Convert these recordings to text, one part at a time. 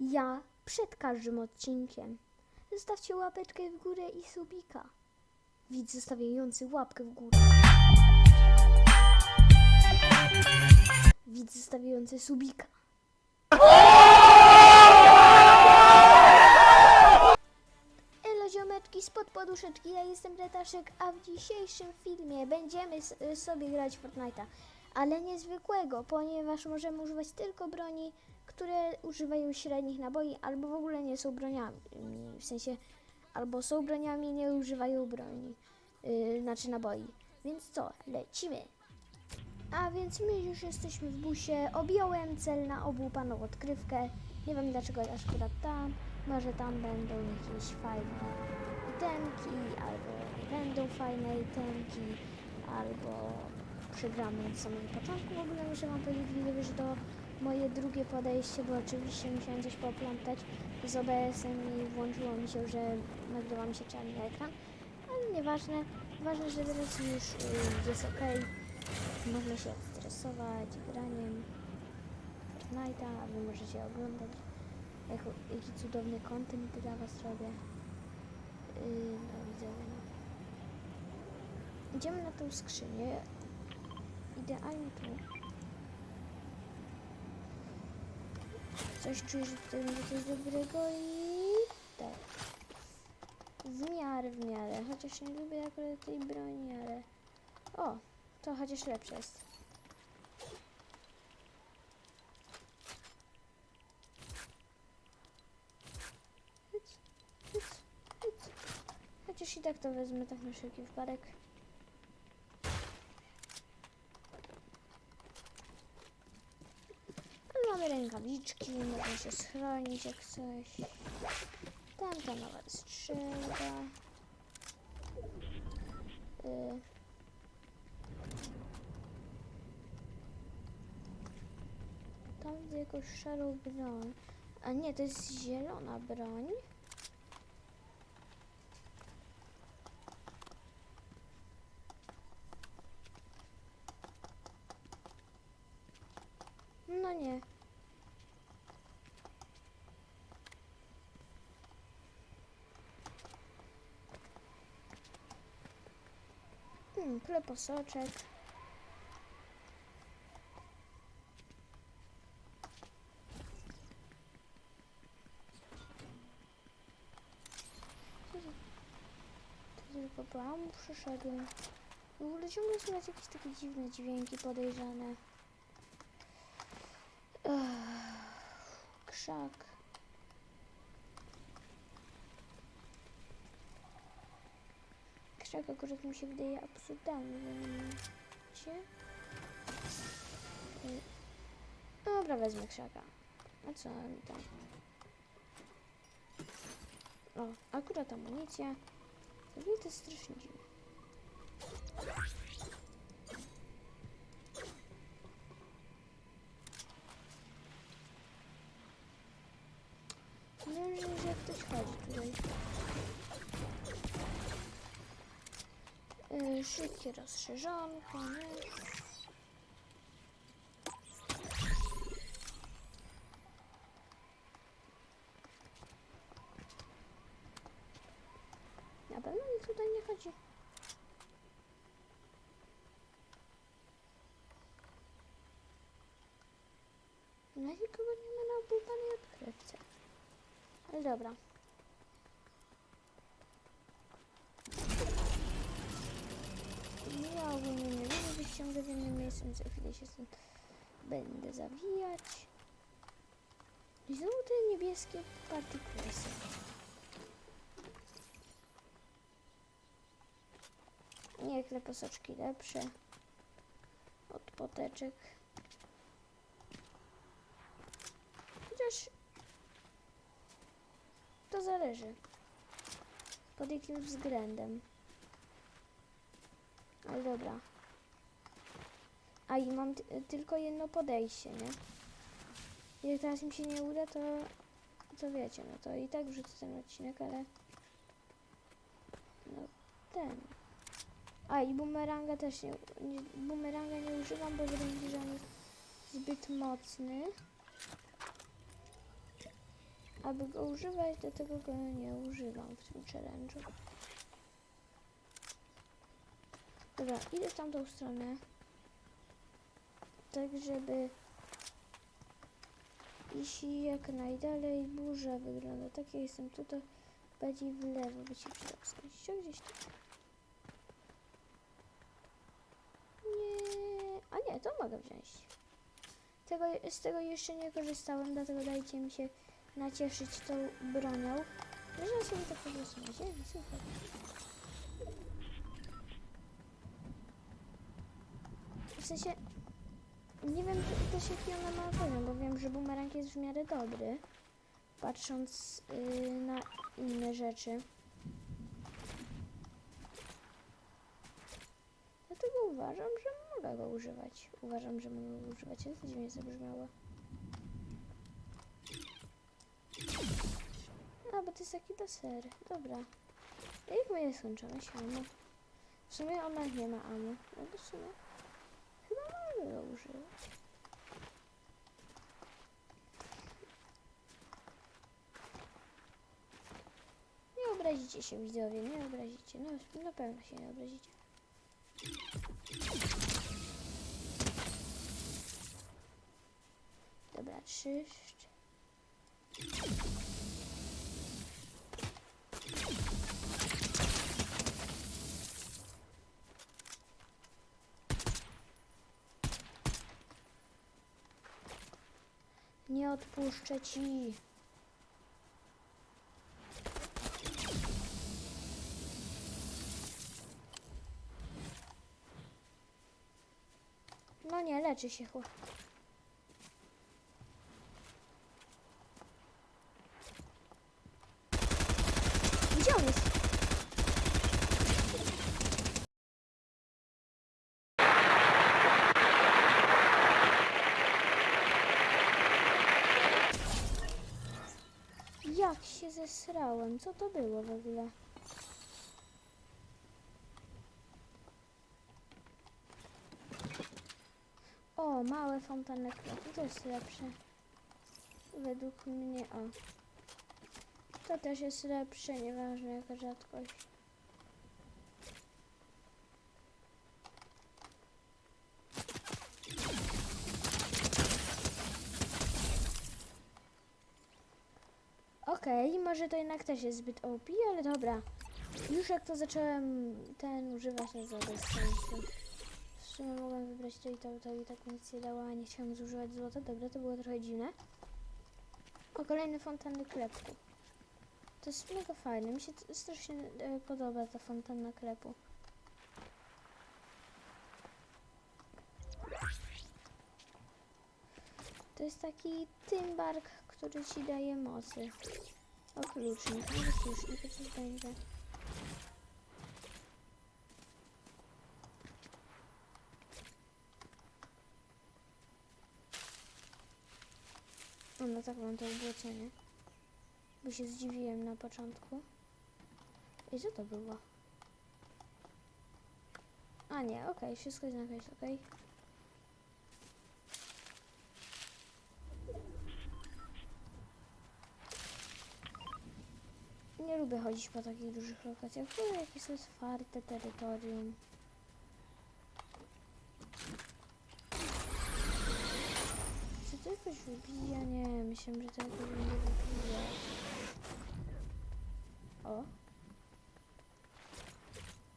ja przed każdym odcinkiem. Zostawcie łapeczkę w górę i subika. Widz zostawiający łapkę w górę. Widz zostawiający subika. Elo ziomeczki spod poduszeczki, ja jestem Retaszek, a w dzisiejszym filmie będziemy sobie grać Fortnite'a, ale niezwykłego, ponieważ możemy używać tylko broni, które używają średnich naboi, albo w ogóle nie są broniami, w sensie albo są broniami, nie używają broni, yy, znaczy naboi. Więc co, lecimy. A więc my już jesteśmy w busie, objąłem cel na obłupaną odkrywkę, nie wiem dlaczego akurat tam, może tam będą jakieś fajne itemki, albo będą fajne itemki, albo przegramy od samego początku. W ogóle muszę Wam powiedzieć, że to moje drugie podejście, bo oczywiście musiałem coś poplątać z OBS-em i włączyło mi się, że nagrywa mi się czarny ekran, ale nieważne. Ważne, że teraz już y, jest ok. Można się odstresować graniem Fortnite'a, a Wy możecie oglądać jako, jaki cudowny content dla Was robię. Yy, no widzowie, no. Idziemy na tą skrzynię. Idealnie tu. Coś czuję, że tutaj będzie coś dobrego i... Tak. W miarę, w miarę. Chociaż nie lubię akurat tej broni, ale... O, to chociaż lepsze jest. Chociaż i tak to wezmę tak na wszelki wypadek. Mamy rękawiczki, można się schronić jak coś. Tamta nowa strzelba. Y. Tam widzę jakąś szarą broń. A nie, to jest zielona broń. No nie. Hmm, kleposoczek. Tylko bram przyszedłem. W ogóle ciągle słychać jakieś takie dziwne dźwięki podejrzane. Ech, krzak. Krzak akurat mi się wydaje absurdalny? Y, Dobra, wezmę krzaka. A co mi tam? O, akurat amunicja. W to jest strasznie dziwne. Nie wiem, że jak ktoś chodzi tutaj. Yy, szybkie rozszerzonko, nie? Na pewno nikt tutaj nie chodzi. No nikogo nie ma na obupanej odkrywce. Ale dobra. Ja ogólnie nie lubię być ciągle w jednym miejscu, za chwilę się stąd będę zawijać. I znowu te niebieskie partyklesy. Nie, kleposoczki lepsze. Od poteczek. Chociaż to zależy. Pod jakim względem. Ale dobra. A i mam ty- tylko jedno podejście, nie? Jak teraz mi się nie uda, to, to wiecie, no to i tak wrzucę ten odcinek, ale no ten. A i bumeranga też nie, nie bumeranga nie używam, bo wydaje że on jest zbyt mocny. aby go używać, dlatego go nie używam w tym challenge'u. Dobra, idę w tamtą stronę. Tak, żeby iść jak najdalej. Burza wygląda tak, ja jestem tutaj. Bardziej w lewo by się przydał skręcić. Gdzieś tu. Nie. A nie, to mogę wziąć. Tego, z tego jeszcze nie korzystałem, dlatego dajcie mi się nacieszyć tą bronią. Można sobie to po prostu na ziemi, super. W sensie, nie wiem też jaki ona ma poziom, bo wiem, że bumerang jest w miarę dobry, patrząc yy, na inne rzeczy. Dlatego uważam, że mogę go używać. Uważam, że mogę go używać. To dziwnie zabrzmiało. A, bo to jest taki deser. Dobra. Jak moje skończone się amo? W sumie ona nie ma amo. No to w sumie używać. Nie obrazicie się widzowie, nie obrazicie. No, na pewno się nie obrazicie. Dobra, trzy. Odpuszczę ci. No nie, leczy się chłop. Gdzie on jest? Jak się zesrałem? Co to było w ogóle? O, małe fontanny kroku, to jest lepsze. Według mnie, o. To też jest lepsze, nieważne jaka rzadkość. Okej, może to jednak też jest zbyt OP, ale dobra. Już jak to zacząłem ten używać, bez sensu. W sumie mogłem wybrać to i to, to i tak nic nie dało, a nie chciałem zużywać złota. Dobra, to było trochę dziwne. O, kolejny fontanny klepku. To jest mega fajne, mi się strasznie e, podoba ta fontanna klepu. To jest taki tymbark, który ci daje mocy. O, klucznik, może klucznik, to coś będzie. No tak mam to ubłocenie. Bo się zdziwiłem na początku. I co to było? A nie, okej, wszystko jest na okej. Nie lubię chodzić po takich dużych lokacjach, bo jakieś otwarte terytorium. Czy to jakoś wybija? Nie, myślę, że to jakoś będzie wybijać. O.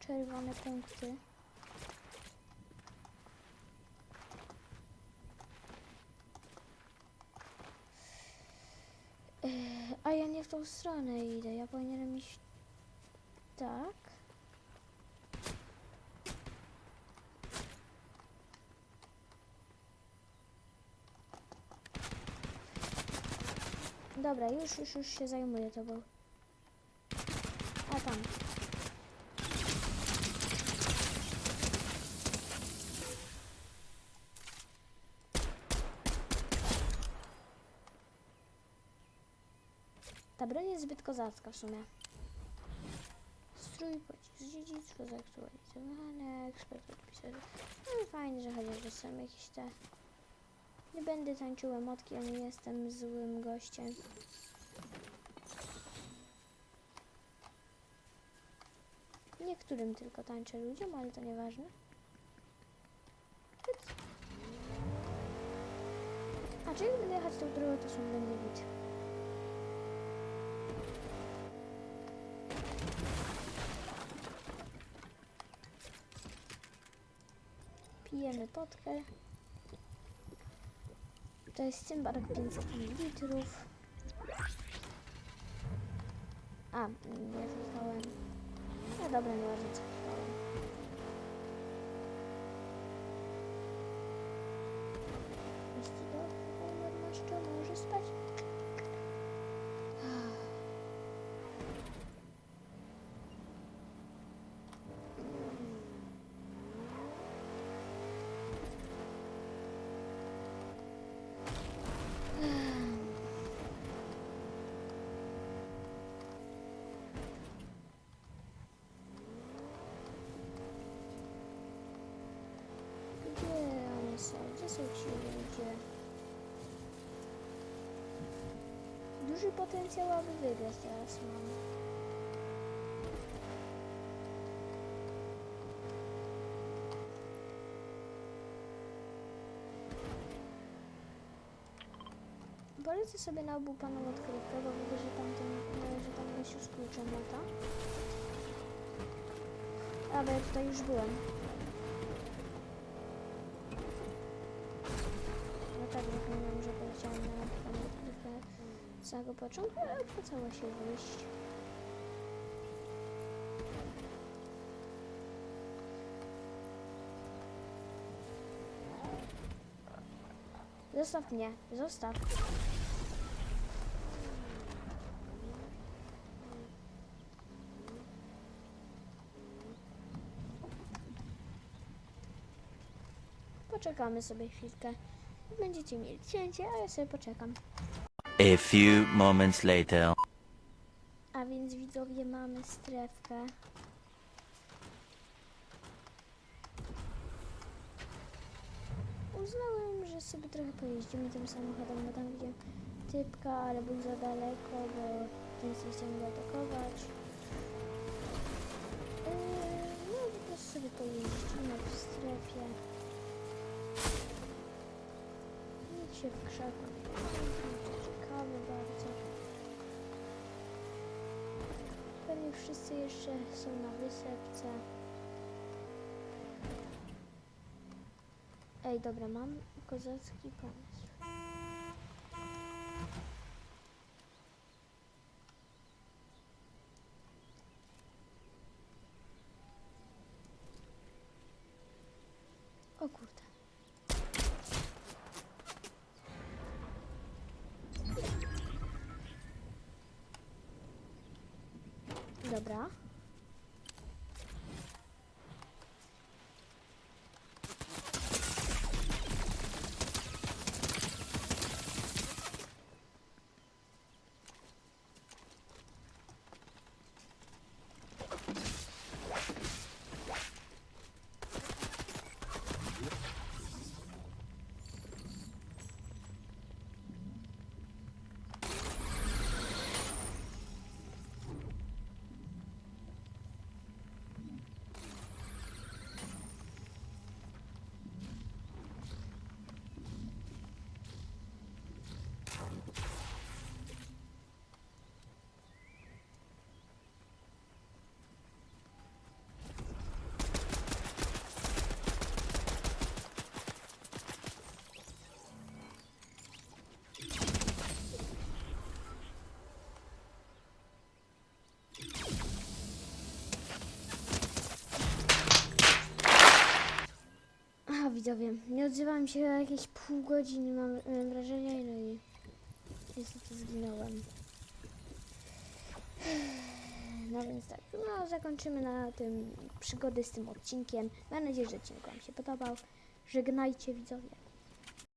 Czerwone punkty. Ech, A ja nie w tą stronę idę. Ja powinienem iść tak. Dobra, już, już, już się zajmuję tobą. A tam. Ta broń jest zbyt kozacka w sumie. Strój pocisk dziedzictwo zaktualizowane, ekspert podpisany. No fajnie, że chociaż są jakieś te... Nie będę tańczyła motki, ja nie jestem złym gościem. Niektórym tylko tańczę ludziom, ale to nieważne. A czy jak będę jechać tą drogą, to są dla mnie Pijemy potkę. To jest cymbarek 500 ml. A, nie zostałem. No dobra, nie ważne Duży potencjał, aby wygrać teraz mam. Polecę sobie na obu paną odkrywkę, bo widzę, że tam, ten, e, że tam gościu z kluczem lata. A, bo ja tutaj już byłem. No tak, zapomniałam, że poleciałam na odkrywkę z samego początku, ale opłacało się wyjść. Zostaw mnie, zostaw. Poczekamy sobie chwilkę. Będziecie mieli cięcie, a ja sobie poczekam. A few moments later. A więc widzowie mamy strefkę. Uznałem, że sobie trochę pojeździmy tym samochodem, bo tam gdzie typka, ale był za daleko, bo ten nie chciał atakować. Yy, no po prostu sobie pojeździmy w strefie. Nic się w krzakach. Bardzo. Pewnie wszyscy jeszcze są na wysepce. Ej, dobra, mam kozacki pomysł. O kurde. Dobra. Widzowie, nie odzywałem się jakieś pół godziny, mam, mam wrażenie, no i niestety zginąłem. No więc tak, no zakończymy na tym przygody z tym odcinkiem. Mam nadzieję, że odcinek Wam się podobał. Żegnajcie widzowie.